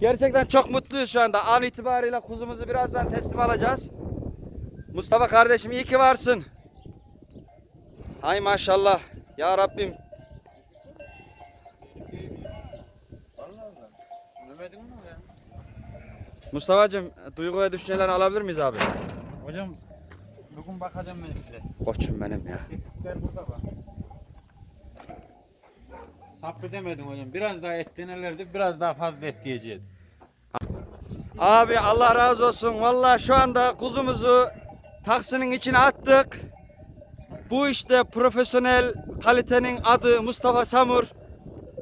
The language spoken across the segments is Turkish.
Gerçekten çok mutluyuz şu anda. An itibariyle kuzumuzu birazdan teslim alacağız. Mustafa kardeşim iyi ki varsın. Hay maşallah. Ya Rabbim. Mustafa'cığım duygu ve düşüncelerini alabilir miyiz abi? Hocam bugün bakacağım ben size. Koçum benim ya. Kekikler burada bak. Sabredemedim hocam. Biraz daha et denelerdi, biraz daha fazla et diyeceğiz. Abi Allah razı olsun. Vallahi şu anda kuzumuzu taksinin içine attık. Bu işte profesyonel kalitenin adı Mustafa Samur.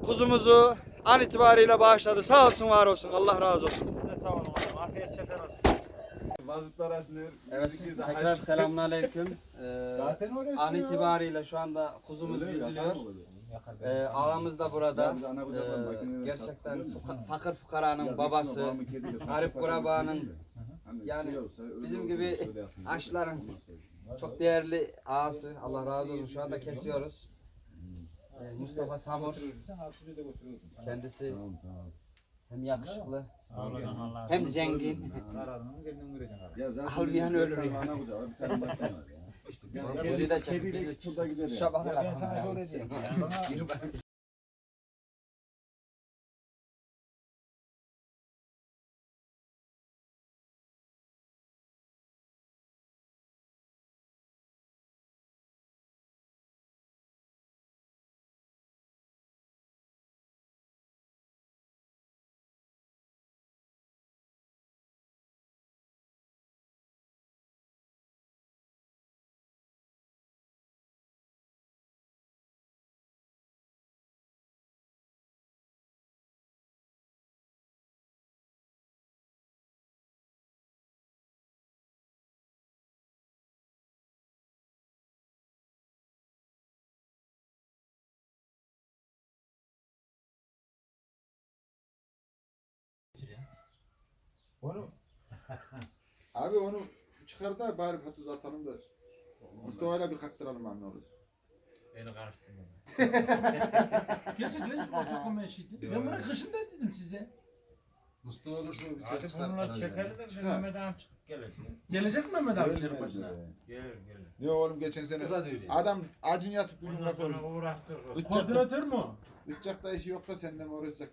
Kuzumuzu an itibariyle bağışladı. Sağ olsun var olsun. Allah razı olsun. Size sağ olun hocam. Afiyet şeker olsun. Açılıyor. Evet de tekrar selamünaleyküm. Zaten orası an itibariyle şu anda kuzumuz yüzülüyor. Ee, ağamız da burada. Ee, gerçekten fuka- fakir fukaranın babası. garip kurabanın, şey? Hani yani şey bizim gibi Ondan sonra. Çok değerli ağası. Allah razı olsun. Şu anda kesiyoruz. Ee, Mustafa Samur. Kendisi hem yakışıklı hem zengin. Bizim ölür bir Yani Kedi- kediyle gider ya. Şabaha Ya ben kadar sana şöyle diyeyim. Onu Abi onu çıkar da bari patuz atalım da Mustafa'yla bir kaktıralım abi ne olur. Beni karıştırma. Gerçekten ortak olma eşiydi. Ben bunu kışında dedim size. Mustafa olursa bir Hadi çek bununla çekeriz de bir Mehmet ağam çıkıp gelir. Gelecek mi Mehmet abi senin başına? ya. Gelir gelir. Ne oğlum geçen sene adam acın yatıp gülüm Ondan sonra yapıyor. uğraştırırız. Itacak, Koordinatör mü? o? ıtacak da işi yok da seninle mi uğraşacak?